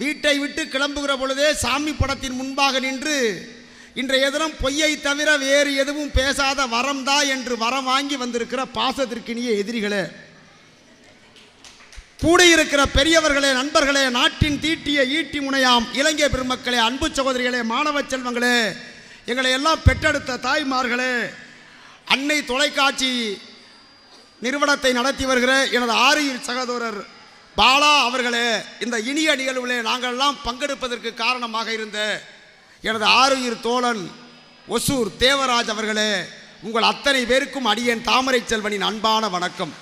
வீட்டை விட்டு கிளம்புகிற பொழுதே சாமி படத்தின் முன்பாக நின்று இன்றைய தினம் பொய்யை தவிர வேறு எதுவும் பேசாத வரம்தா என்று வரம் வாங்கி வந்திருக்கிற பாசத்திற்கினிய எதிரிகளே. கூடியிருக்கிற பெரியவர்களே நண்பர்களே நாட்டின் தீட்டிய ஈட்டி முனையாம் இலங்கை பெருமக்களே அன்பு சகோதரிகளே மாணவ செல்வங்களே எங்களை எல்லாம் பெற்றெடுத்த தாய்மார்களே அன்னை தொலைக்காட்சி நிறுவனத்தை நடத்தி வருகிற எனது ஆரியில் சகோதரர் பாலா அவர்களே இந்த இனிய நிகழ்வுகளே நாங்கள் எல்லாம் பங்கெடுப்பதற்கு காரணமாக இருந்த எனது ஆருயிர் தோழன் ஒசூர் தேவராஜ் அவர்களே உங்கள் அத்தனை பேருக்கும் அடியேன் தாமரை செல்வனின் அன்பான வணக்கம்.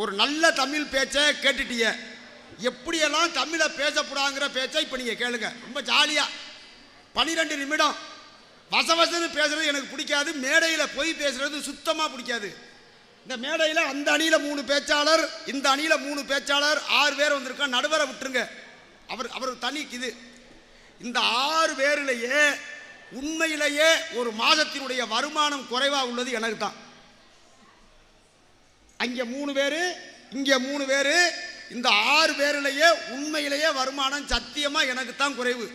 ஒரு நல்ல தமிழ் பேச்சை கேட்டுட்டீங்க எப்படியெல்லாம் தமிழை பேசக்கூடாங்கிற பேச்சை இப்போ நீங்கள் கேளுங்க. ரொம்ப ஜாலியாக பன்னிரெண்டு நிமிடம். வசவசன்னு பேசுறது எனக்கு பிடிக்காது மேடையில் போய் பேசுறது சுத்தமாக பிடிக்காது. இந்த மேடையில் அந்த அணியில் மூணு பேச்சாளர் இந்த அணியில் மூணு பேச்சாளர் ஆறு பேர் வந்திருக்கோம் நடுவரை விட்டுருங்க. அவர் அவர் தனி இது. இந்த ஆறு பேரிலேயே உண்மையிலேயே ஒரு மாதத்தினுடைய வருமானம் குறைவாக உள்ளது எனக்கு தான் அங்கே மூணு பேர் இங்கே மூணு பேர் இந்த ஆறு பேரிலேயே உண்மையிலேயே வருமானம் சத்தியமாக எனக்கு தான் குறைவு.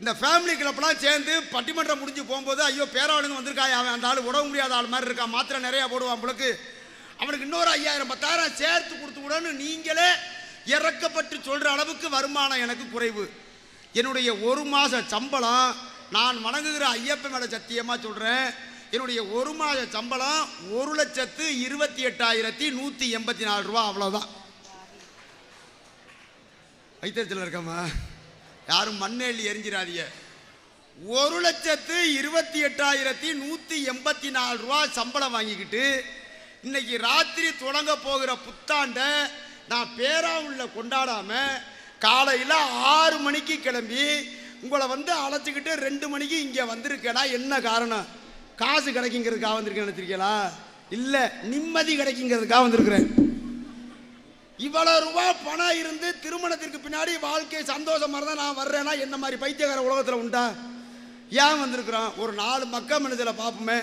இந்த ஃபேமிலி கிளப்லாம் சேர்ந்து பட்டிமன்றம் முடிஞ்சு போகும்போது ஐயோ பேராளுங்க வந்திருக்காய் அவன் அந்த ஆள் உடவு முடியாத ஆள் மாதிரி இருக்கான் மாத்திரை நிறையா போடுவான் அவளுக்கு அவனுக்கு இன்னொரு ஐயாயிரம் பத்தாயிரம் சேர்த்து கொடுத்து விடன்னு நீங்களே இறக்கப்பட்டு சொல்கிற அளவுக்கு வருமானம் எனக்கு குறைவு. என்னுடைய ஒரு மாத சம்பளம் நான் வணங்குகிற ஐயப்பன் மேலே சத்தியமாக சொல்கிறேன் என்னுடைய ஒரு மாத சம்பளம் ஒரு லட்சத்து இருபத்தி எட்டாயிரத்தி நூற்றி எண்பத்தி நாலு ரூபா அவ்வளோதான் வைத்தியத்தில் இருக்கம்மா. யாரும் மண்ணெள்ளி எரிஞ்சிடாதீங்க ஒரு லட்சத்து இருபத்தி எட்டாயிரத்தி நூற்றி எண்பத்தி நாலு ரூபா சம்பளம் வாங்கிக்கிட்டு இன்னைக்கு ராத்திரி தொடங்க போகிற புத்தாண்டை நான் பேராவுள்ள கொண்டாடாம காலையில் ஆறு மணிக்கு கிளம்பி உங்களை வந்து அழைச்சிக்கிட்டு ரெண்டு மணிக்கு இங்கே வந்திருக்கேனா? என்ன காரணம்? காசு கிடைக்குங்கிறதுக்காக வந்திருக்கேன் நினச்சிருக்கீங்களா? இல்லை நிம்மதி கிடைக்குங்கிறதுக்காக வந்திருக்கிறேன். இவ்வளவு ரூபா பணம் இருந்து திருமணத்திற்கு பின்னாடி வாழ்க்கை சந்தோஷமா தான் நான் வர்றேன்னா என்ன மாதிரி பைத்தியக்கார உலகத்தில் உண்டா? ஏன் வந்திருக்கிறோம்? ஒரு நாலு மக்க மனிதரை பார்ப்போமே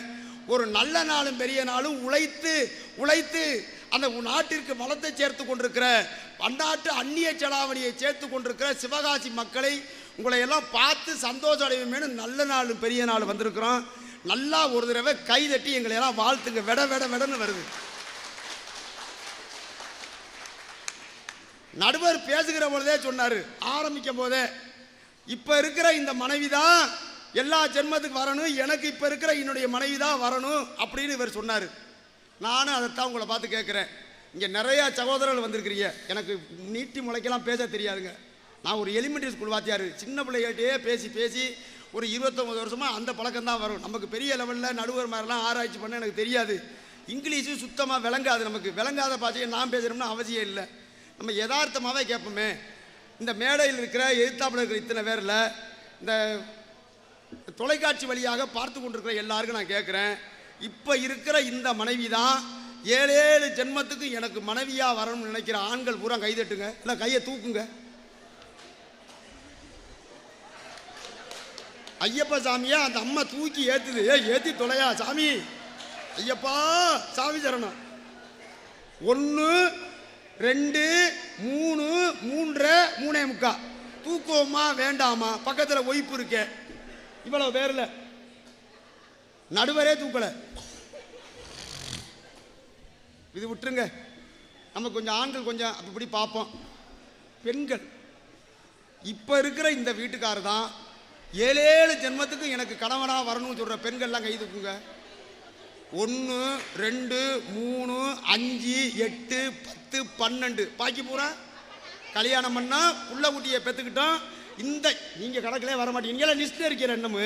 ஒரு நல்ல நாளும் பெரிய நாளும் உழைத்து உழைத்து அந்த நாட்டிற்கு வளத்தை சேர்த்து கொண்டிருக்கிற பன்னாட்டு அந்நிய செலாவணியை சேர்த்து கொண்டிருக்கிற சிவகாசி மக்களை உங்களை எல்லாம் பார்த்து சந்தோஷம் அடையுமேனு நல்ல நாளும் பெரிய நாள் வந்திருக்கிறோம். நல்லா ஒரு தடவை கை தட்டி எங்களை எல்லாம் வாழ்த்துங்க. விட விட விடன்னு வருது. நடுவர் பேசுகிற பொழுதே சொன்னார். ஆரம்பிக்கும் போதே இப்போ இருக்கிற இந்த மனைவி தான் எல்லா ஜென்மத்துக்கு வரணும் எனக்கு இப்போ இருக்கிற என்னுடைய மனைவி தான் வரணும் அப்படின்னு இவர் சொன்னார். நானும் அதைத்தான் உங்களை பார்த்து கேட்குறேன். இங்கே நிறையா சகோதரர்கள் வந்திருக்கிறீங்க. எனக்கு நீட்டி முளைக்கெல்லாம் பேச தெரியாதுங்க. நான் ஒரு எலிமெண்ட்ரி ஸ்கூல் வாத்தியார். சின்ன பிள்ளைகிட்டே பேசி பேசி ஒரு இருபத்தொம்பது வருஷமாக அந்த பழக்கம் தான் வரும். நமக்கு பெரிய லெவலில் நடுவர் மாதிரிலாம் ஆராய்ச்சி பண்ண எனக்கு தெரியாது. இங்கிலீஷும் சுத்தமாக விளங்காது நமக்கு. விளங்காத பாஷையை நான் பேசுகிறோம்னா அவசியம் இல்லை. நம்ம யதார்த்தமாகவே கேட்போமே. இந்த மேடையில் இருக்கிற எழுத்தாப்பில் இருக்கிற இத்தனை பேரில் இந்த தொலைக்காட்சி வழியாக பார்த்து கொண்டிருக்கிற எல்லாருக்கும் நான் கேட்குறேன். இப்போ இருக்கிற இந்த மனைவி தான் ஏழு ஏழு ஜென்மத்துக்கு எனக்கு மனைவியாக வரணும்னு நினைக்கிற ஆண்கள் பூரா கைதட்டுங்க இல்லை கையை தூக்குங்க. ஐயப்ப சாமியா அந்த அம்மா தூக்கி ஏற்றுது ஏ ஏற்றி தொலையா சாமி. ஐயப்பா சாமி சரணம். ஒன்று ரெண்டு மூணு மூன்றரை மூணே முக்கா. தூக்குவோமா வேண்டாமா? பக்கத்தில் ஒய்ப்பு இருக்கே. இவ்வளோ பேரில். நடுவரே தூக்கலை. இது விட்டுருங்க. நம்ம கொஞ்சம் ஆண்கள் கொஞ்சம் அப்படி பார்ப்போம். பெண்கள். இப்போ இருக்கிற இந்த வீட்டுக்காரர் தான் ஏழேழு ஜென்மத்துக்கு எனக்கு கணவனாக வரணும்னு சொல்கிற பெண்கள்லாம் கை தூக்குங்க. ஒன்று ரெண்டு மூணு அஞ்சு எட்டு பத்து பன்னெண்டு. பாக்கி பூரா? கல்யாணம் பண்ணால் புள்ள குட்டியை பெற்றுக்கிட்டோம் இந்த நீங்கள் கணக்கிலே வர மாட்டீங்க. லிஸ்ட்டில் இருக்கிற என்னமு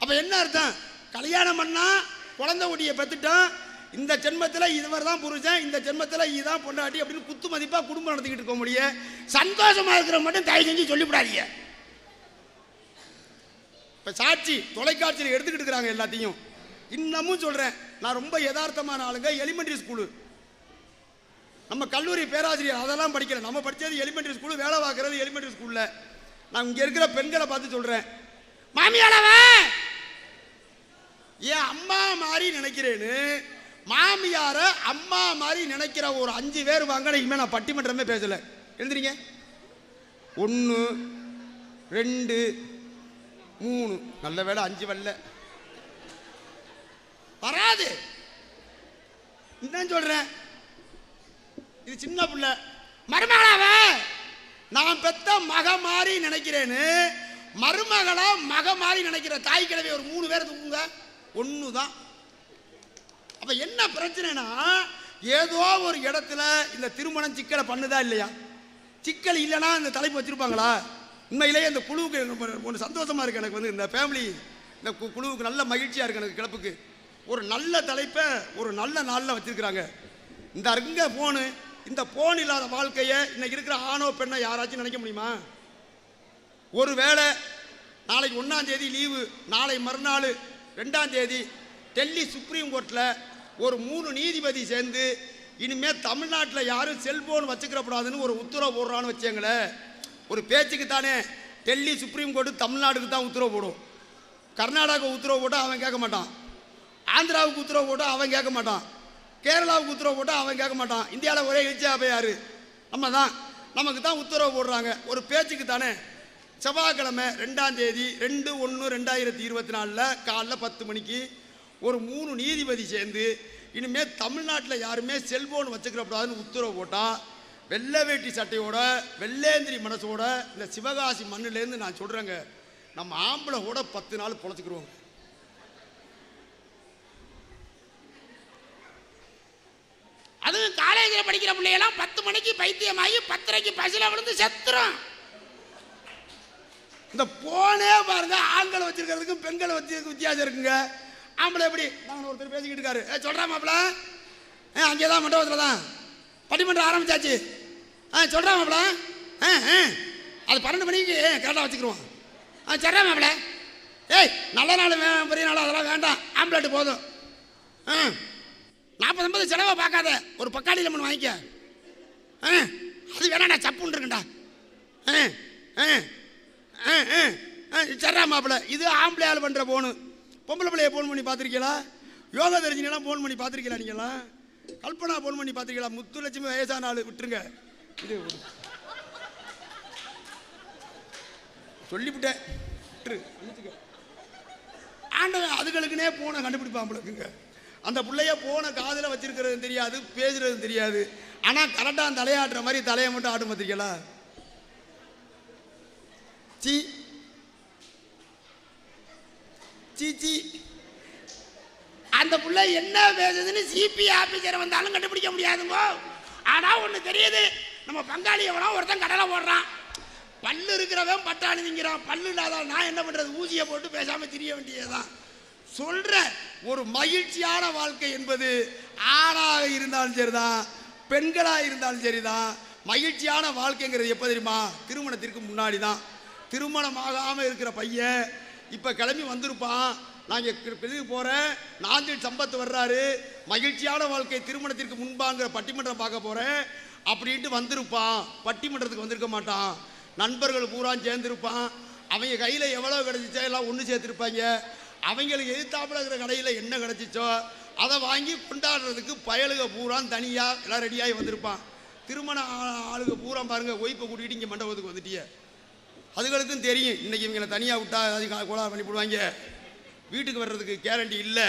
அப்போ என்ன அர்த்தம்? கல்யாணம் பண்ணால் குழந்தை குட்டியை பெற்றுட்டோம் இந்த ஜென்மத்தில் இதுவர் தான் புருஷன் இந்த ஜென்மத்தில் இதுதான் பொண்டாட்டி அப்படின்னு குத்து மதிப்பாக குடும்பம் நடத்திக்கிட்டு இருக்க முடியும் சந்தோஷமாக இருக்கிற மட்டும் தயவு செஞ்சு சொல்லிவிடாதீங்க. இப்போ சாட்சி தொலைக்காட்சியில் எடுத்துக்கிட்டு இருக்கிறாங்க எல்லாத்தையும். இன்னமும் சொல்கிறேன் நான் ரொம்ப யதார்த்தமான ஆளுங்க. எலிமெண்ட்ரி ஸ்கூலு நம்ம கல்லூரி பேராசிரியர் அதெல்லாம் படிக்கல. நம்ம படித்தது எலிமெண்ட்ரி ஸ்கூலு வேலை பார்க்குறது எலிமெண்ட்ரி ஸ்கூலில் நான் இங்கே இருக்கிற பெண்களை பார்த்து சொல்கிறேன் மாமியாளவ! ஏன் அம்மா மாதிரி நினைக்கிறேன்னு மாமியார அம்மா மாதிரி நினைக்கிற ஒரு அஞ்சு பேர் வாங்க இனிமேல் நான் பட்டிமன்றமே பேசல. எழுந்துறீங்க ஒன்று ரெண்டு மூணு. நல்ல வேலை அஞ்சு வரல. வராது. இதுதான் சொல்றேன். இது சின்ன பிள்ளை. மருமகளாவ நான் பெத்த மக மாதிரி நினைக்கிறேன்னு மருமகளா மக மாறி நினைக்கிற தாய் கிழவி ஒரு மூணு பேர் தூக்குங்க. ஒன்று தான் அப்ப என்ன பிரச்சனைனா ஏதோ ஒரு இடத்துல இந்த திருமணம் சிக்கலை பண்ணுதா இல்லையா? சிக்கல் இல்லைன்னா இந்த தலைப்பு வச்சிருப்பாங்களா? உண்மையிலேயே இந்த குழுவுக்கு ஒன்று சந்தோஷமா இருக்கு. எனக்கு வந்து இந்த ஃபேமிலி இந்த குழுவுக்கு நல்ல மகிழ்ச்சியா இருக்கு எனக்கு கிளப்புக்கு. ஒரு நல்ல தலைப்பை ஒரு நல்ல நாளில் வச்சுருக்கிறாங்க. இந்த அருங்க ஃபோனு இந்த ஃபோன் இல்லாத வாழ்க்கையை இன்னைக்கு இருக்கிற ஆணோ பெண்ணை யாராச்சும் நினைக்க முடியுமா? ஒரு வேளை நாளைக்கு ஒன்றாம் தேதி லீவு நாளை மறுநாள் ரெண்டாம் தேதி டெல்லி சுப்ரீம் கோர்ட்டில் ஒரு மூணு நீதிபதி சேர்ந்து இனிமேல் தமிழ்நாட்டில் யாரும் செல்போன் வச்சுக்கிறப்படாதுன்னு ஒரு உத்தரவு போடுறான்னு வச்சேங்களேன் ஒரு பேச்சுக்கு தானே டெல்லி சுப்ரீம் கோர்ட்டு தமிழ்நாடுக்கு தான் உத்தரவு போடும். கர்நாடகா உத்தரவு போட்டால் அவன் கேட்க மாட்டான். ஆந்திராவுக்கு உத்தரவு போட்டால் அவன் கேட்க மாட்டான். கேரளாவுக்கு உத்தரவு போட்டால் அவன் கேட்க மாட்டான். இந்தியாவில் ஒரே எழுச்சியா யார்? நம்ம தான் நமக்கு தான் உத்தரவு போடுறாங்க. ஒரு பேச்சுக்கு தானே. செவ்வாய்க்கிழமை ரெண்டாம் தேதி ரெண்டு ஒன்று ரெண்டாயிரத்தி இருபத்தி நாலில் காலைல பத்து மணிக்கு ஒரு மூணு நீதிபதி சேர்ந்து இனிமேல் தமிழ்நாட்டில் யாருமே செல்ஃபோன் வச்சுக்கிறப்படாதுன்னு உத்தரவு போட்டால் வெள்ளை வேட்டி சட்டையோட வெள்ளேந்திரி மனசோட இந்த சிவகாசி மண்ணுலேருந்து நான் சொல்கிறேங்க நம்ம ஆம்பளை கூட பத்து நாள் பொழைச்சிக்கிருவோங்க அதுவும் காலேஜில் படிக்கிற பிள்ளையெல்லாம் பத்து மணிக்கு பைத்தியமாகி பத்தரைக்கு பசியில் விழுந்து செத்துரும். இந்த போனே பாருங்க ஆண்களை வச்சிருக்கிறதுக்கும் பெண்களை வச்சிருக்க வித்தியாசம் இருக்குங்க? ஆம்பளை எப்படி? நாங்கள் ஒருத்தர் பேசிக்கிட்டு இருக்காரு. ஏ சொல்கிறா மாப்பிள. ஆ அங்கே தான் மண்டபத்தில் தான். பட்டிமன்றம் ஆரம்பிச்சாச்சு. ஆ சொல்கிறா மாப்பிள. ஆ ஆ அது பன்னெண்டு மணிக்கு கரெக்டாக வச்சுக்கிடுவோம் ஆ சொல்கிறா மாப்பிள. ஏய் நல்ல நாள் வே பெரிய நாள் அதெல்லாம் வேண்டாம். ஆம்பளேட்டு போதும். ஆ நாற்பது ஐம்பது செலவை பார்க்காத. ஒரு பக்காளி லெமன் வாங்கிக்க. ஆ அது வேணாடா சப்புன்னு இருக்குண்டா ஆ ஆ ஆ ஆ ஆ சர்ரா இது ஆம்பளை ஆள் பண்ணுற போனு பொம்பளை பிள்ளைய ஃபோன் பண்ணி பார்த்துருக்கீங்களா? யோகா தெரிஞ்சுலாம் ஃபோன் பண்ணி பார்த்துருக்கீங்களா நீங்களாம் கல்பனா ஃபோன் பண்ணி பார்த்துருக்கீங்களா? முத்துலட்சுமி வயசான ஆள். விட்டுருங்க. இது சொல்லிவிட்டேன். ஆண்டவன் அதுகளுக்குனே போனை கண்டுபிடிப்பான் போலக்குங்க அந்த பிள்ளைய போன காதில் வச்சிருக்கிறது தெரியாது பேசுறது தெரியாது. ஆனால் கரெக்டாக தலையாடுற மாதிரி தலையை மட்டும் ஆட்டும் பார்த்திருக்கீங்களா சி. சீச்சி அந்த பிள்ளை என்ன பேசுதுன்னு சிபி ஆபீசர் வந்தாலும் கண்டுபிடிக்க முடியாதுங்கோ. ஆனா ஒன்று தெரியுது நம்ம பங்காளி எவனோ ஒருத்தன் கடலை போடுறான். பல்லு இருக்கிறவன் பட்டாளி திங்கிறான். பல்லு இல்லாத நான் என்ன பண்றது? ஊசியை போட்டு பேசாம திரிய வேண்டியதுதான். சொல்ற ஒரு மகிழ்ச்சியான வாழ்க்கை என்பது ஆணாக இருந்தாலும் சரிதான் பெண்களாக இருந்தாலும் சரிதான் மகிழ்ச்சியான வாழ்க்கைங்கிறது எப்போ தெரியுமா? திருமணத்திற்கு முன்னாடி தான் திருமணம் ஆகாமல் இருக்கிற பையன் இப்போ கிளம்பி வந்திருப்பான். நான் இங்கே இதுக்கு போகிறேன் நாஞ்சில் சம்பத்து வர்றாரு. மகிழ்ச்சியான வாழ்க்கை திருமணத்திற்கு முன்பாங்கிற பட்டிமன்றம் பார்க்க போகிறேன் அப்படின்ட்டு வந்திருப்பான். பட்டிமன்றத்துக்கு வந்திருக்க மாட்டான். நண்பர்கள் பூரா சேர்ந்துருப்பான். அவங்க கையில் எவ்வளோ கிடச்சிச்சா எல்லாம் ஒன்று சேர்த்துருப்பாங்க. அவங்களுக்கு எதிர்த்தாப்புல இருக்கிற கடையில் என்ன கிடச்சிச்சோ அதை வாங்கி கொண்டாடுறதுக்கு பயலுக பூரா தனியாக எல்லாம் ரெடியாகி வந்திருப்பான். திருமண ஆளுக பூரா பாருங்க ஒய்ப்பை கூட்டிகிட்டு இங்கே மண்டபத்துக்கு வந்துட்டியே. அதுகளுக்கும் தெரியும் இன்னைக்கு இவங்களை தனியாக விட்டா அது கோளாறு பண்ணி போடுவாங்க. வீட்டுக்கு வர்றதுக்கு கேரண்டி இல்லை.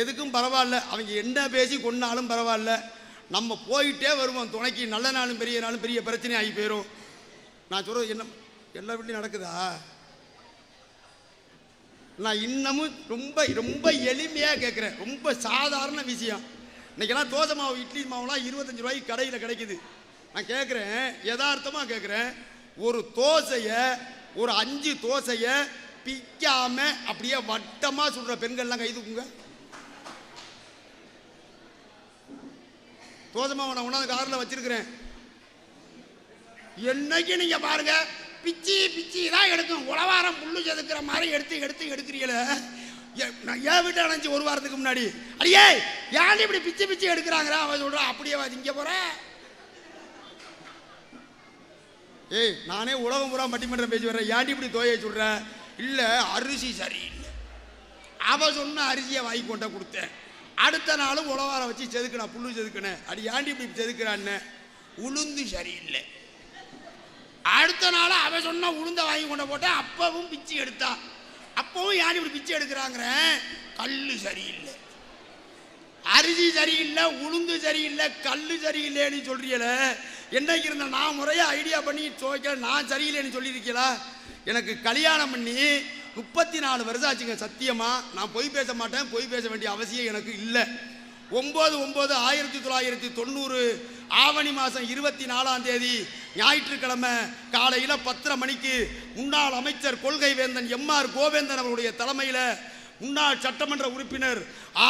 எதுக்கும் பரவாயில்ல அவங்க என்ன பேசி கொண்டாலும் பரவாயில்ல. நம்ம போயிட்டே வருவோம் துணைக்கு நல்ல நாளும் பெரிய நாளும் பெரிய பிரச்சனை ஆகி போயிடும் நான் சொல்கிறது என்ன எல்லா வீட்லையும் நடக்குதா? நான் இன்னமும் ரொம்ப ரொம்ப எளிமையாக கேட்குறேன் ரொம்ப சாதாரண விஷயம். இன்றைக்கெல்லாம் தோசை மாவு இட்லி மாவுலாம் இருபத்தஞ்சி ரூபாய்க்கு கடையில் கிடைக்குது. நான் கேட்குறேன் யதார்த்தமாக கேட்குறேன் ஒரு தோசையை ஒரு அஞ்சு தோசையை பிக்காமல் அப்படியே வட்டமாக சுடுற பெண்கள்லாம் கைதுக்குங்க தோசை மாவு நான் உணவு காரில் வச்சுருக்கிறேன். என்னைக்கு நீங்கள் பாருங்கள் பிச்சி பிச்சி தான் எடுக்கும் உழவாரம் புல்லு செதுக்கிற மாதிரி எடுத்து எடுத்து எடுக்கிறீங்களே? ஏ- நான் ஏன் வீட்டை அணைஞ்சி ஒரு வாரத்துக்கு முன்னாடி? அடியே ஏன் இப்படி பிச்சு பிச்சு எடுக்கிறாங்கிறா அவன் சொல்கிறான் அப்படியே வா, போகிறேன் ஏய் நானே உலகம் பூரா மட்டிமன்றம் பேசி வர்றேன். ஏன்டி இப்படி தோயை சொல்கிறேன் இல்லை அரிசி சரியில்லை. அவள் சொன்ன அரிசியை வாங்கி கொண்டா கொடுத்தேன். அடுத்த நாளும் உழவார வச்சு செதுக்கினா புல்லு செதுக்கினேன். அடி ஏண்டி இப்படி செதுக்கிறான்னு? உளுந்து சரியில்லை. அடுத்த நாள் அவன் சொன்ன உளுந்த வாங்கி கொண்டு போட்டேன். அப்பவும் பிச்சு எடுத்தா. அப்பவும் யார் இப்படி பிச்சு எடுக்கிறாங்கிறேன் கல் சரியில்லை. அரிசி சரியில்லை உளுந்து சரியில்லை கல் சரியில்லைன்னு சொல்றியல. என்னைக்கு இருந்த நான் முறையாக ஐடியா பண்ணி துவைக்கல நான் சரியில்லைன்னு சொல்லியிருக்கீங்களா எனக்கு கல்யாணம் பண்ணி முப்பத்தி நாலு வருஷம் ஆச்சுங்க சத்தியமாக நான் பொய் பேச மாட்டேன் பொய் பேச வேண்டிய அவசியம் எனக்கு இல்லை. ஒம்பது ஒம்பது ஆயிரத்தி தொள்ளாயிரத்தி தொண்ணூறு ஆவணி மாதம் இருபத்தி நாலாம் தேதி ஞாயிற்றுக்கிழமை காலையில் பத்தரை மணிக்கு முன்னாள் அமைச்சர் கொள்கை வேந்தன் எம்ஆர் கோவேந்தன் அவருடைய தலைமையில் முன்னாள் சட்டமன்ற உறுப்பினர்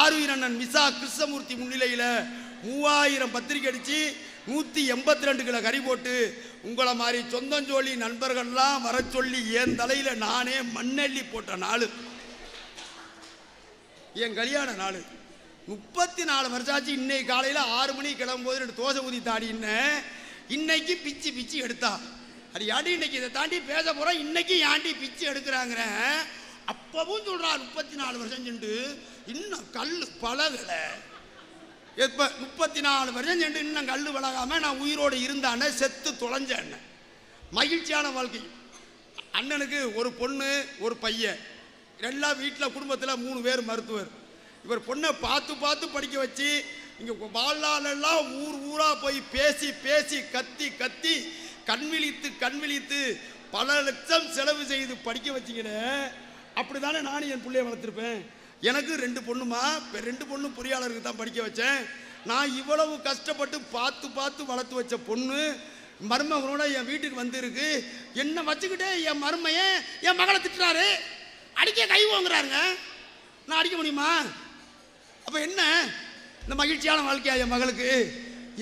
ஆருயிர் மிசா கிருஷ்ணமூர்த்தி முன்னிலையில் மூவாயிரம் பத்திரிக்கை அடித்து நூற்றி எண்பத்தி ரெண்டு கிலோ கறி போட்டு உங்களை மாதிரி சொந்தஞ்சோழி நண்பர்கள்லாம் வர சொல்லி என் தலையில் நானே மண்ணெள்ளி போட்ட நாள். என் கல்யாண நாள். முப்பத்தி நாலு வருஷாச்சு இன்னைக்கு காலையில் ஆறு மணிக்கு கிளம்பும்போது ரெண்டு தோசை ஊதி தாடின்னு இன்னைக்கு பிச்சு பிச்சு எடுத்தா. அது யாடி இன்னைக்கு இதை தாண்டி பேச போகிறோம் இன்னைக்கு யாண்டி பிச்சு எடுக்கிறாங்கிறேன் அப்பவும் சொல்றா முப்பத்தி நாலு வருஷம் சென்று இன்னும் கல் பழகலை. இப்போ முப்பத்தி நாலு வருஷம் சென்று இன்னும் கல் பழகாம நான் உயிரோடு இருந்தானே செத்து தொலைஞ்சேன். மகிழ்ச்சியான வாழ்க்கை. அண்ணனுக்கு ஒரு பொண்ணு ஒரு பையன். எல்லாம் வீட்டில் குடும்பத்தில் மூணு பேர் மருத்துவர். இவர் பொண்ணை பார்த்து பார்த்து படிக்க வச்சு இங்கே வாழ்நாளெல்லாம் ஊர் ஊராக போய் பேசி பேசி கத்தி கத்தி கண் விழித்து கண் விழித்து பல லட்சம் செலவு செய்து படிக்க வச்சிங்கன்னு அப்படி தானே நானும் என் பிள்ளைய வளர்த்துருப்பேன்? எனக்கு ரெண்டு பொண்ணுமா? இப்போ ரெண்டு பொண்ணும் பொறியாளருக்கு தான் படிக்க வச்சேன். நான் இவ்வளவு கஷ்டப்பட்டு பார்த்து பார்த்து வளர்த்து வச்ச பொண்ணு மருமகனோட என் வீட்டுக்கு வந்திருக்கு. என்னை வச்சுக்கிட்டே என் மருமையை என் மகளை திட்டுறாரு. அடிக்க கை ஓங்குறாருங்க. நான் அடிக்க முடியுமா? அப்போ என்ன? இந்த மகிழ்ச்சியான வாழ்க்கையா என் மகளுக்கு?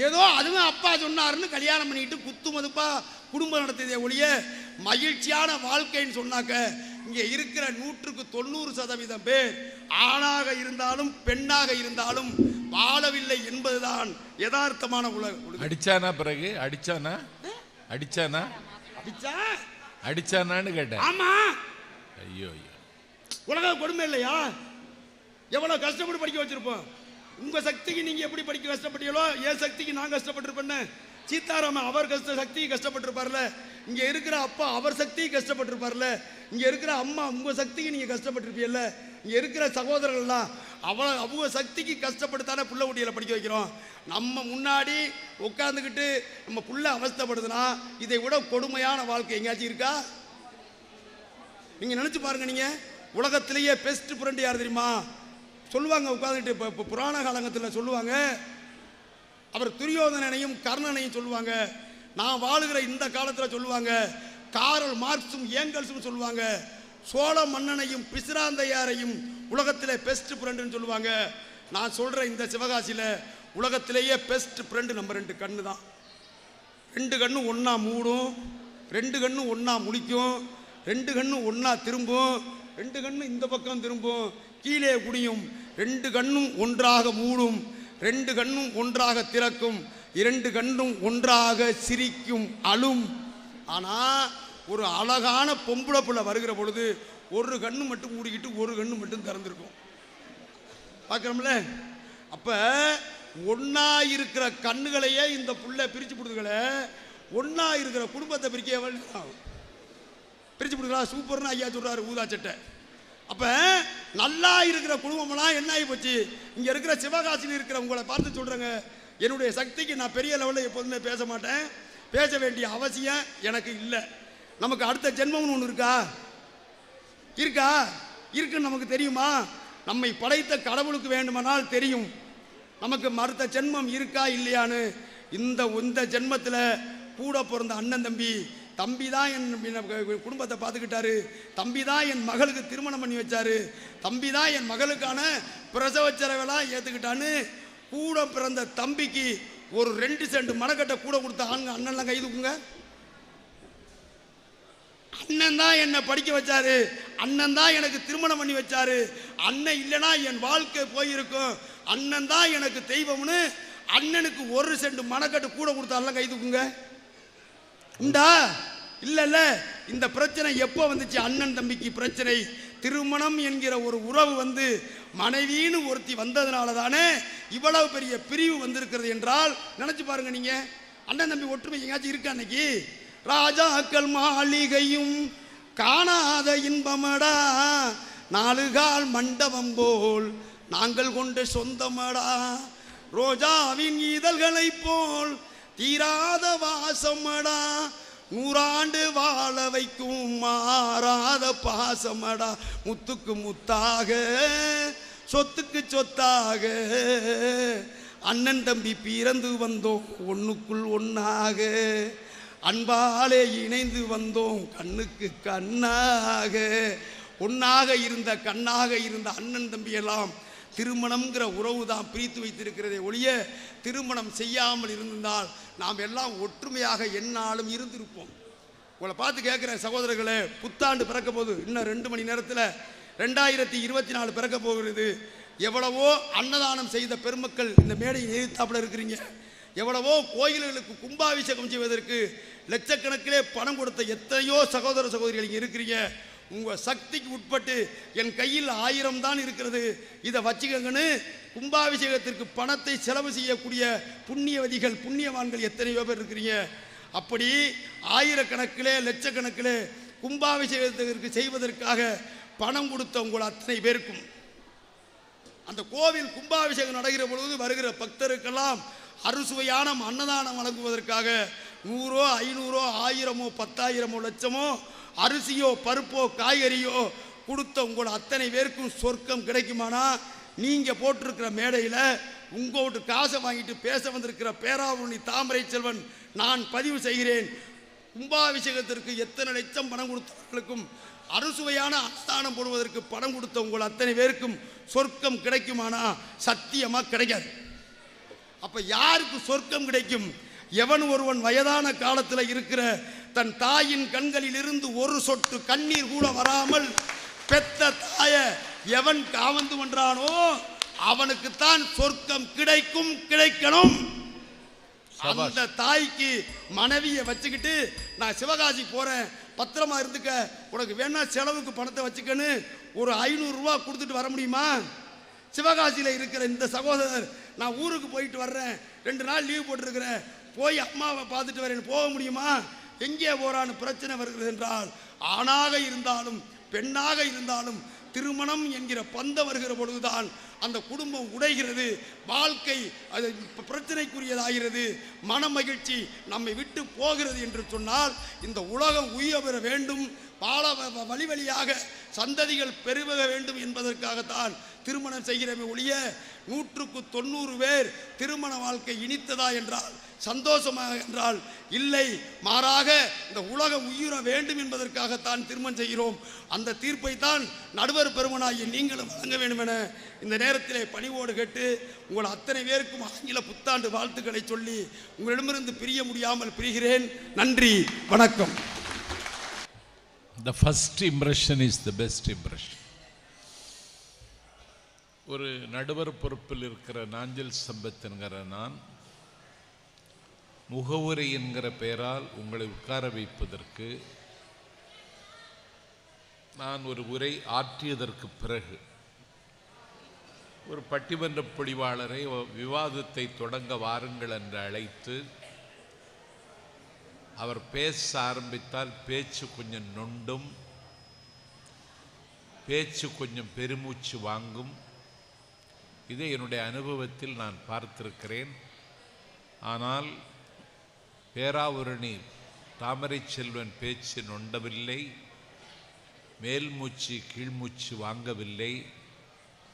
ஏதோ அதுவும் அப்பா சொன்னாருன்னு கல்யாணம் பண்ணிட்டு குத்து மதுப்பா குடும்பம் நடத்தியதே ஒழிய மகிழ்ச்சியான வாழ்க்கைன்னு சொன்னாக்க இங்கே இருக்கிற நூற்றுக்கு தொண்ணூறு சதவீதம் பேர் ஆணாக இருந்தாலும் பெண்ணாக இருந்தாலும் வாழவில்லை என்பதுதான் யதார்த்தமான உலக உலகம். அடிச்சானா பிறகு? அடிச்சானா? அடிச்சானா? அடிச்சா? அடிச்சானான்னு கேட்டேன். ஆமா. ஐயோ ஐயோ. உலக கொடுமை இல்லையா? எவ்வளவு கஷ்டப்பட்டு படிக்க வச்சிருப்போம்? உங்க சக்திக்கு நீங்க எப்படி படிக்க கஷ்டப்பட்டீங்களோ என் சக்திக்கு நான் கஷ்டப்பட்டிருப்பேன்னு. சீதாராமன் அவர் கஷ்ட சக்திக்கு கஷ்டப்பட்டிருப்பார்ல. இங்க இருக்கிற அப்பா அவர் சக்தி கஷ்டப்பட்டிருப்பார்ல. இங்க இருக்கிற அம்மா உங்க சக்திக்கு நீங்க கஷ்டப்பட்டிருப்பீல்ல இங்க இருக்கிற சகோதரர்கள்லாம் அவளை அவங்க சக்திக்கு கஷ்டப்பட்டு புள்ள குட்டியில் படிக்க வைக்கிறோம். நம்ம முன்னாடி உட்காந்துக்கிட்டு நம்ம புள்ள அவஸ்தப்படுதுன்னா இதை விட கொடுமையான வாழ்க்கை எங்கேயாச்சும் இருக்கா? நீங்கள் நினச்சி பாருங்க நீங்கள் உலகத்திலேயே பெஸ்ட் ஃப்ரெண்டு யார் தெரியுமா? சொல்லுவாங்க உட்காந்துட்டு இப்போ இப்போ புராண காலங்கத்தில் சொல்லுவாங்க. அவர் துரியோதனனையும் கர்ணனையும் சொல்லுவாங்க. நான் வாழுகிற இந்த காலத்தில் சொல்லுவாங்க. காரல் மார்க்ஸும் ஏங்கல்ஸும் சொல்லுவாங்க. சோழ மன்னனையும் பிசிராந்தையாரையும் உலகத்திலே பெஸ்ட் ஃப்ரெண்டுன்னு சொல்லுவாங்க. நான் சொல்கிற இந்த சிவகாசியில் உலகத்திலேயே பெஸ்ட் ஃப்ரெண்டு நம்ம ரெண்டு கண்ணு தான். ரெண்டு கண்ணும் ஒன்றா மூடும் ரெண்டு கண்ணும் ஒன்றா முழிக்கும் ரெண்டு கண்ணும் ஒன்றா திரும்பும் ரெண்டு கண்ணும் இந்த பக்கம் திரும்பும் கீழே குனியும். ரெண்டு கண்ணும் ஒன்றாக மூடும். ரெண்டு கண்ணும் ஒன்றாக திறக்கும். இரண்டு கண்ணும் ஒன்றாக சிரிக்கும் அழும் ஆனால் ஒரு அழகான பொம்பளை பிள்ளை வருகிற பொழுது ஒரு கண்ணு மட்டும் மூடிக்கிட்டு ஒரு கண்ணு மட்டும் திறந்திருக்கும். பார்க்குறோம்ல? அப்போ ஒன்றா இருக்கிற கண்ணுகளையே இந்த புள்ள பிரித்து கொடுத்துக்கல ஒன்றா இருக்கிற குடும்பத்தை பிரிக்க பிரித்து கொடுக்கலாம் சூப்பர்னு ஐயா சொல்கிறாரு ஊதா சட்டை. அப்போ நல்லா இருக்கிற குடும்பமெல்லாம் என்ன ஆகி போச்சு? இங்கே இருக்கிற சிவகாசியில் இருக்கிற உங்களை பார்த்து சொல்கிறேங்க என்னுடைய சக்திக்கு நான் பெரிய லெவலில் எப்போதுமே பேச மாட்டேன். பேச வேண்டிய அவசியம் எனக்கு இல்லை. நமக்கு அடுத்த ஜென்மம்னு ஒன்று இருக்கா? இருக்கா? இருக்குன்னு நமக்கு தெரியுமா? நம்மை படைத்த கடவுளுக்கு வேண்டுமானால் தெரியும். நமக்கு மறுத்த ஜென்மம் இருக்கா இல்லையான்னு. இந்த இந்த ஜென்மத்தில் கூட பிறந்த அண்ணன் தம்பி தம்பி தான் என் குடும்பத்தை பார்த்துக்கிட்டாரு. தம்பி தான் என் மகளுக்கு திருமணம் பண்ணி வச்சாரு. தம்பி தான் என் மகளுக்கான பிரசவ செலவெல்லாம் ஏற்றுக்கிட்டான்னு கூட பிறந்த தம்பிக்கு ஒரு ரெண்டு சென்ட் மனக்கட்டை கூட கொடுத்த ஆண்கள் அண்ணன்லாம் கைதுக்குங்க அண்ணன் தான் என்னை படிக்க வச்சாரு. அண்ணன் தான் எனக்கு திருமணம் பண்ணி வச்சாரு. அண்ணன் இல்லைனா என் வாழ்க்கை போயிருக்கும். அண்ணன் தான் எனக்கு தெய்வம்னு அண்ணனுக்கு ஒரு சென்ட் மனக்கட்டு கூட கொடுத்தாலாம் கைதுக்குங்க உண்டா? இல்லைல்ல. இந்த பிரச்சனை எப்போ வந்துச்சு? அண்ணன் தம்பிக்கு பிரச்சனை. திருமணம் என்கிற ஒரு உறவு வந்து மனைவின்னு ஒருத்தி வந்ததுனால தானே இவ்வளவு பெரிய பிரிவு வந்திருக்கிறது என்றால் நினச்சி பாருங்க நீங்கள் அண்ணன் தம்பி ஒற்றுமை எங்கேயாச்சும் இருக்கா அன்னைக்கு? ராஜாக்கள் மாளிகையும் காணாத இன்பமடா. நாலுகால் மண்டபம் போல் நாங்கள் கொண்ட சொந்தமடா. ரோஜாவின் இதழ்களைப் போல் தீராத வாசமடா நூறாண்டு வாழ வைக்கும் மாறாத பாசமடா. முத்துக்கு முத்தாக சொத்துக்கு சொத்தாக. அண்ணன் தம்பி பிறந்து வந்தோம் ஒன்றுக்குள் ஒன்றாக அன்பாலே இணைந்து வந்தோம் கண்ணுக்கு கண்ணாக. ஒன்றாக இருந்த கண்ணாக இருந்த அண்ணன் தம்பியெல்லாம் திருமணம்ங்கிற உறவு தான் பிரித்து வைத்திருக்கிறதே ஒழிய திருமணம் செய்யாமல் இருந்திருந்தால் நாம் எல்லாம் ஒற்றுமையாக என்னாலும் இருந்திருப்போம். உங்களை பார்த்து கேட்குறேன் சகோதரர்களே புத்தாண்டு பிறக்க போகுது இன்னும் ரெண்டு மணி நேரத்தில் ரெண்டாயிரத்தி இருபத்தி நாலு பிறக்க போகிறது. எவ்வளவோ அன்னதானம் செய்த பெருமக்கள் இந்த மேடையை எதிர்த்தாப்புல இருக்கிறீங்க. எவ்வளவோ கோயில்களுக்கு கும்பாபிஷேகம் செய்வதற்கு லட்சக்கணக்கிலே பணம் கொடுத்த எத்தனையோ சகோதர சகோதரிகள் இங்கே இருக்கிறீங்க. உங்கள் சக்திக்கு உட்பட்டு என் கையில் ஆயிரம் தான் இருக்கிறது. இதை வச்சுக்கங்கன்னு கும்பாபிஷேகத்திற்கு பணத்தை செலவு செய்யக்கூடிய புண்ணியவதிகள் புண்ணியவான்கள் எத்தனையோ பேர் இருக்கிறீங்க. அப்படி ஆயிரக்கணக்கிலே லட்சக்கணக்கிலே கும்பாபிஷேகத்திற்கு செய்வதற்காக பணம் கொடுத்த உங்கள் அத்தனை பேருக்கும். அந்த கோவில் கும்பாபிஷேகம் நடக்கிற பொழுது வருகிற பக்தருக்கெல்லாம் அறுசுவையான அன்னதானம் வழங்குவதற்காக நூறோ ஐநூறோ ஆயிரமோ பத்தாயிரமோ லட்சமோ அரிசியோ பருப்போ காய்கறியோ கொடுத்த உங்கள் அத்தனை பேருக்கும் சொர்க்கம் கிடைக்குமானா? நீங்கள் போட்டிருக்கிற மேடையில் உங்களோட காசை வாங்கிட்டு பேச வந்திருக்கிற பேராவூரணி தாமரை செல்வன் நான் பதிவு செய்கிறேன். கும்பாபிஷேகத்திற்கு எத்தனை லட்சம் பணம் கொடுத்தவர்களுக்கும் அறுசுவையான அஸ்தானம் போடுவதற்கு பணம் கொடுத்த உங்கள் அத்தனை பேருக்கும் சொர்க்கம் கிடைக்குமானா? சத்தியமாக கிடைக்காது. அப்போ யாருக்கு சொர்க்கம் கிடைக்கும்? எவன் ஒருவன் வயதான காலத்தில் இருக்கிற தன் தாயின் கண்களில் இருந்து ஒரு சொட்டு கண்ணீர் கூட வராமல் பெத்த தாய எவன் காவந்து பண்றானோ அவனுக்குத்தான் சொர்க்கம் கிடைக்கும் கிடைக்கணும். அந்த தாய்க்கு மனைவியை வச்சுக்கிட்டு நான் சிவகாசி போறேன் பத்திரமா இருந்துக்க. உனக்கு வேணா செலவுக்கு பணத்தை வச்சுக்கன்னு ஒரு ஐநூறு ரூபா கொடுத்துட்டு வர முடியுமா? சிவகாசியில் இருக்கிற இந்த சகோதரர் நான் ஊருக்கு போயிட்டு வர்றேன். ரெண்டு நாள் லீவ் போட்டிருக்கிறேன். போய் அம்மாவை பார்த்துட்டு வரேன். போக முடியுமா? எங்கே போறான்னு பிரச்சனை வருகிறது என்றால் ஆணாக இருந்தாலும் பெண்ணாக இருந்தாலும் திருமணம் என்கிற பந்த வருகிற பொழுதுதான் அந்த குடும்பம் உடைகிறது வாழ்க்கை அது பிரச்சனைக்குரியதாகிறது மன மகிழ்ச்சி நம்மை விட்டு போகிறது என்று சொன்னால் இந்த உலகம் உய்ய பெற வேண்டும் வாழ வ- வ- வழி வழியாக சந்ததிகள் பெருக வேண்டும் என்பதற்காகத்தான் திருமணம் செய்கிறமே ஒழிய நூற்றுக்கு தொண்ணூறு பேர் திருமண வாழ்க்கை இனித்ததா என்றால் சந்தோஷமாக என்றால் இல்லை மாறாக இந்த உலகம் உயிர வேண்டும் என்பதற்காகத்தான் திருமணம் செய்கிறோம். அந்த தீர்ப்பை தான் நடுவர் பெருமனாகி நீங்களும் வழங்க வேண்டும் என இந்த நேரத்திலே பணிவோடு கேட்டு உங்கள் அத்தனை பேருக்கும் ஆங்கில புத்தாண்டு வாழ்த்துக்களை சொல்லி உங்களிடமிருந்து பிரிய முடியாமல் பிரிகிறேன். நன்றி வணக்கம். The first impression is the best impression. ஒரு நடுவர் பொறுப்பில் இருக்கிற நாஞ்சல் சம்பத் என்கிற நான் முகவுரை என்கிற பெயரால் உங்களை உட்கார வைப்பதற்கு நான் ஒரு உரை ஆற்றியதற்கு பிறகு ஒரு பட்டிமன்ற பொழிவாளரை விவாதத்தை தொடங்க வாருங்கள் என்று அழைத்து அவர் பேச ஆரம்பித்தால் பேச்சு கொஞ்சம் நொண்டும் பேச்சு கொஞ்சம் பெருமூச்சு வாங்கும். இதை என்னுடைய அனுபவத்தில் நான் பார்த்திருக்கிறேன். ஆனால் பேராவூரணி தாமரை செல்வன் பேச்சு நொண்டவில்லை. மேல்மூச்சு கீழ்மூச்சு வாங்கவில்லை.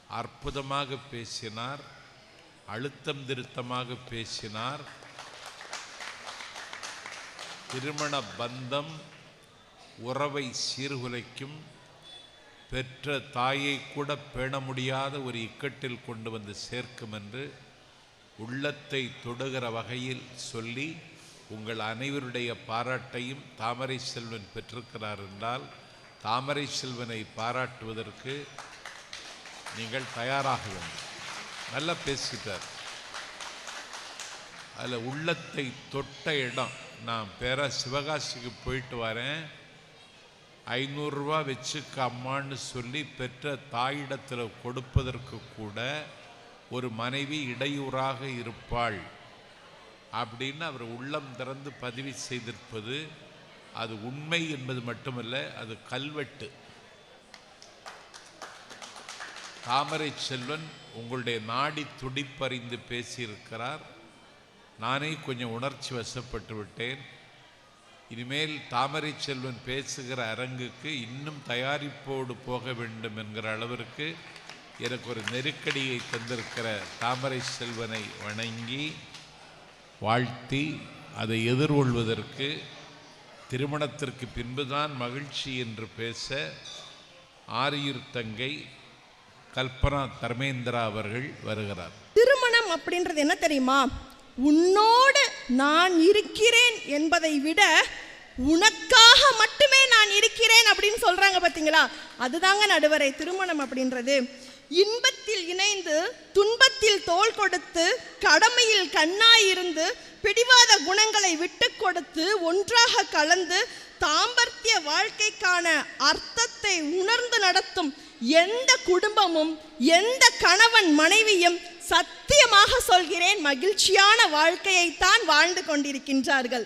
அற்புதமாக பேசினார். அழுத்தம் திருத்தமாக பேசினார். திருமண பந்தம் உறவை சீர்குலைக்கும் பெற்ற தாயை கூட பேண முடியாத ஒரு இக்கட்டில் கொண்டு வந்து சேர்க்கும் என்று உள்ளத்தை தொடுகிற வகையில் சொல்லி உங்கள் அனைவருடைய பாராட்டையும் தாமரை செல்வன் பெற்றிருக்கிறார் என்றால் தாமரை செல்வனை பாராட்டுவதற்கு நீங்கள் தயாராக வேண்டும். நல்லா பேசிட்டார். அதில் உள்ளத்தை தொட்ட இடம். நான் பேர சிவகாசிக்கு போயிட்டு வரேன். ஐநூறுரூவா வச்சுக்க அம்மான்னு சொல்லி பெற்ற தாயிடத்தில் கொடுப்பதற்கு கூட ஒரு மனைவி இடையூறாக இருப்பாள் அப்படின்னு அவர் உள்ளம் திறந்து பதிவு செய்திருப்பது அது உண்மை என்பது மட்டுமல்ல அது கல்வெட்டு. தாமரை செல்வன் உங்களுடைய நாடி துடிப்பறிந்து பேசியிருக்கிறார். நானே கொஞ்சம் உணர்ச்சி வசப்பட்டு விட்டேன். இனிமேல் தாமரை செல்வன் பேசுகிற அரங்குக்கு இன்னும் தயாரிப்போடு போக வேண்டும் என்கிற அளவிற்கு எனக்கு ஒரு நெருக்கடியை தந்திருக்கிற தாமரை செல்வனை வணங்கி வாழ்த்தி அதை எதிர்கொள்வதற்கு திருமணத்திற்கு பின்புதான் மகிழ்ச்சி என்று பேச ஆரியூர் தங்கை கல்பனா தர்மேந்திரா அவர்கள் வருகிறார். திருமணம் அப்படின்றது என்ன தெரியுமா? உன்னோடு நான் இருக்கிறேன் என்பதை விட உனக்காக மட்டுமே நான் இருக்கிறேன் அப்படின்னு சொல்றாங்க பார்த்தீங்களா அதுதாங்க நடுவரை திருமணம் அப்படின்றது. இன்பத்தில் இணைந்து துன்பத்தில் தோள் கொடுத்து கடமையில் கண்ணாயிருந்து பிடிவாத குணங்களை விட்டு கொடுத்து ஒன்றாக கலந்து தாம்பர்த்திய வாழ்க்கைக்கான அர்த்தத்தை உணர்ந்து நடத்தும் எந்த குடும்பமும் எந்த கணவன் மனைவியும் சத்தியமாக சொல்கிறேன் மகிழ்ச்சியான வாழ்க்கையைத்தான் வாழ்ந்து கொண்டிருக்கின்றார்கள்.